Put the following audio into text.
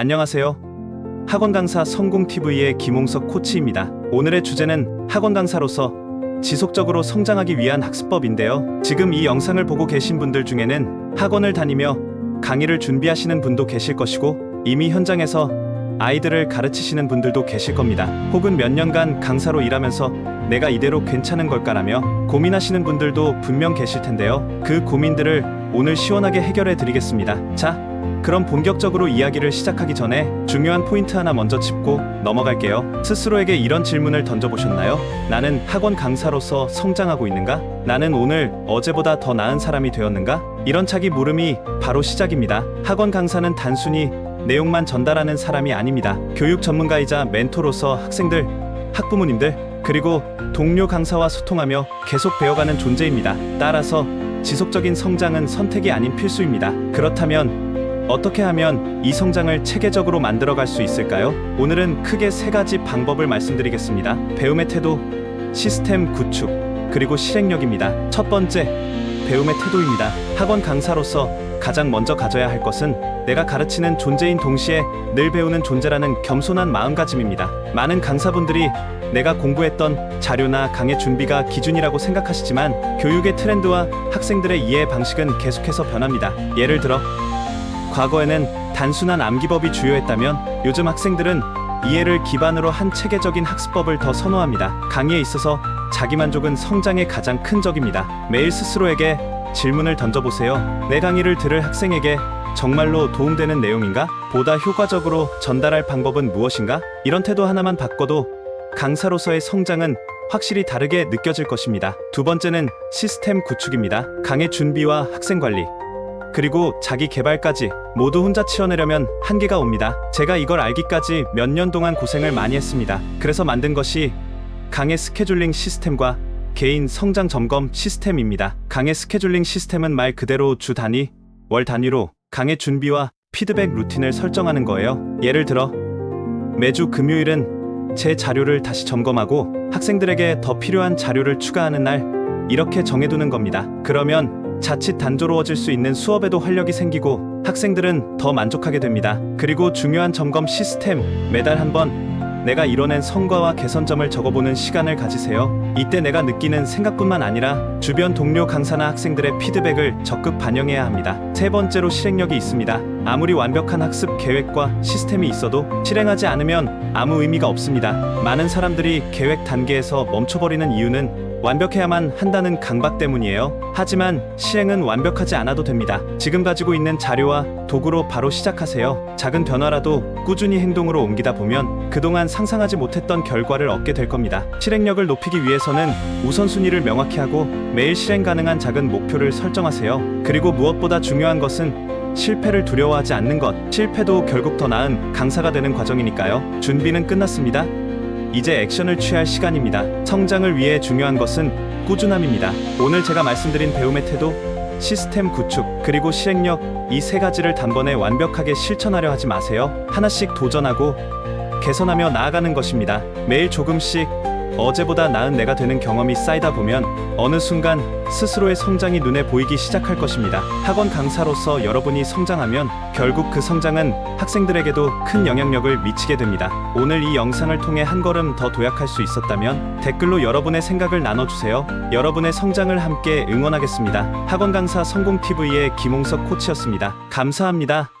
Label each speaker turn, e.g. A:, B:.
A: 안녕하세요. 학원 강사 성공TV의 김홍석 코치입니다. 오늘의 주제는 학원 강사로서 지속적으로 성장하기 위한 학습법인데요. 지금 이 영상을 보고 계신 분들 중에는 학원을 다니며 강의를 준비하시는 분도 계실 것이고 이미 현장에서 아이들을 가르치시는 분들도 계실 겁니다. 혹은 몇 년간 강사로 일하면서 내가 이대로 괜찮은 걸까라며 고민하시는 분들도 분명 계실 텐데요. 그 고민들을 오늘 시원하게 해결해 드리겠습니다. 자, 그럼 본격적으로 이야기를 시작하기 전에 중요한 포인트 하나 먼저 짚고 넘어갈게요. 스스로에게 이런 질문을 던져보셨나요? 나는 학원 강사로서 성장하고 있는가? 나는 오늘 어제보다 더 나은 사람이 되었는가? 이런 차기 물음이 바로 시작입니다. 학원 강사는 단순히 내용만 전달하는 사람이 아닙니다. 교육 전문가이자 멘토로서 학생들, 학부모님들, 그리고 동료 강사와 소통하며 계속 배워가는 존재입니다. 따라서 지속적인 성장은 선택이 아닌 필수입니다. 그렇다면 어떻게 하면 이 성장을 체계적으로 만들어갈 수 있을까요? 오늘은 크게 세 가지 방법을 말씀드리겠습니다. 배움의 태도, 시스템 구축, 그리고 실행력입니다. 첫 번째, 배움의 태도입니다. 학원 강사로서 가장 먼저 가져야 할 것은 내가 가르치는 존재인 동시에 늘 배우는 존재라는 겸손한 마음가짐입니다. 많은 강사분들이 내가 공부했던 자료나 강의 준비가 기준이라고 생각하시지만 교육의 트렌드와 학생들의 이해 방식은 계속해서 변합니다. 예를 들어 과거에는 단순한 암기법이 주요했다면 요즘 학생들은 이해를 기반으로 한 체계적인 학습법을 더 선호합니다. 강의에 있어서 자기만족은 성장의 가장 큰 적입니다. 매일 스스로에게 질문을 던져보세요. 내 강의를 들을 학생에게 정말로 도움되는 내용인가? 보다 효과적으로 전달할 방법은 무엇인가? 이런 태도 하나만 바꿔도 강사로서의 성장은 확실히 다르게 느껴질 것입니다. 두 번째는 시스템 구축입니다. 강의 준비와 학생 관리, 그리고 자기 개발까지 모두 혼자 치러내려면 한계가 옵니다. 제가 이걸 알기까지 몇 년 동안 고생을 많이 했습니다. 그래서 만든 것이 강의 스케줄링 시스템과 개인 성장 점검 시스템입니다. 강의 스케줄링 시스템은 말 그대로 주 단위, 월 단위로 강의 준비와 피드백 루틴을 설정하는 거예요. 예를 들어 매주 금요일은 제 자료를 다시 점검하고 학생들에게 더 필요한 자료를 추가하는 날 이렇게 정해두는 겁니다. 그러면 자칫 단조로워질 수 있는 수업에도 활력이 생기고 학생들은 더 만족하게 됩니다. 그리고 중요한 점검 시스템 매달 한 번 내가 이뤄낸 성과와 개선점을 적어보는 시간을 가지세요. 이때 내가 느끼는 생각뿐만 아니라 주변 동료 강사나 학생들의 피드백을 적극 반영해야 합니다. 세 번째로 실행력이 있습니다. 아무리 완벽한 학습 계획과 시스템이 있어도 실행하지 않으면 아무 의미가 없습니다. 많은 사람들이 계획 단계에서 멈춰버리는 이유는 완벽해야만 한다는 강박 때문이에요. 하지만 시행은 완벽하지 않아도 됩니다. 지금 가지고 있는 자료와 도구로 바로 시작하세요. 작은 변화라도 꾸준히 행동으로 옮기다 보면 그동안 상상하지 못했던 결과를 얻게 될 겁니다. 실행력을 높이기 위해서는 우선순위를 명확히 하고 매일 실행 가능한 작은 목표를 설정하세요. 그리고 무엇보다 중요한 것은 실패를 두려워하지 않는 것. 실패도 결국 더 나은 강사가 되는 과정이니까요. 준비는 끝났습니다. 이제 액션을 취할 시간입니다. 성장을 위해 중요한 것은 꾸준함입니다. 오늘 제가 말씀드린 배움의 태도, 시스템 구축, 그리고 실행력 이 세 가지를 단번에 완벽하게 실천하려 하지 마세요. 하나씩 도전하고 개선하며 나아가는 것입니다. 매일 조금씩 어제보다 나은 내가 되는 경험이 쌓이다 보면 어느 순간 스스로의 성장이 눈에 보이기 시작할 것입니다. 학원 강사로서 여러분이 성장하면 결국 그 성장은 학생들에게도 큰 영향력을 미치게 됩니다. 오늘 이 영상을 통해 한 걸음 더 도약할 수 있었다면 댓글로 여러분의 생각을 나눠주세요. 여러분의 성장을 함께 응원하겠습니다. 학원 강사 성공TV의 김홍석 코치였습니다. 감사합니다.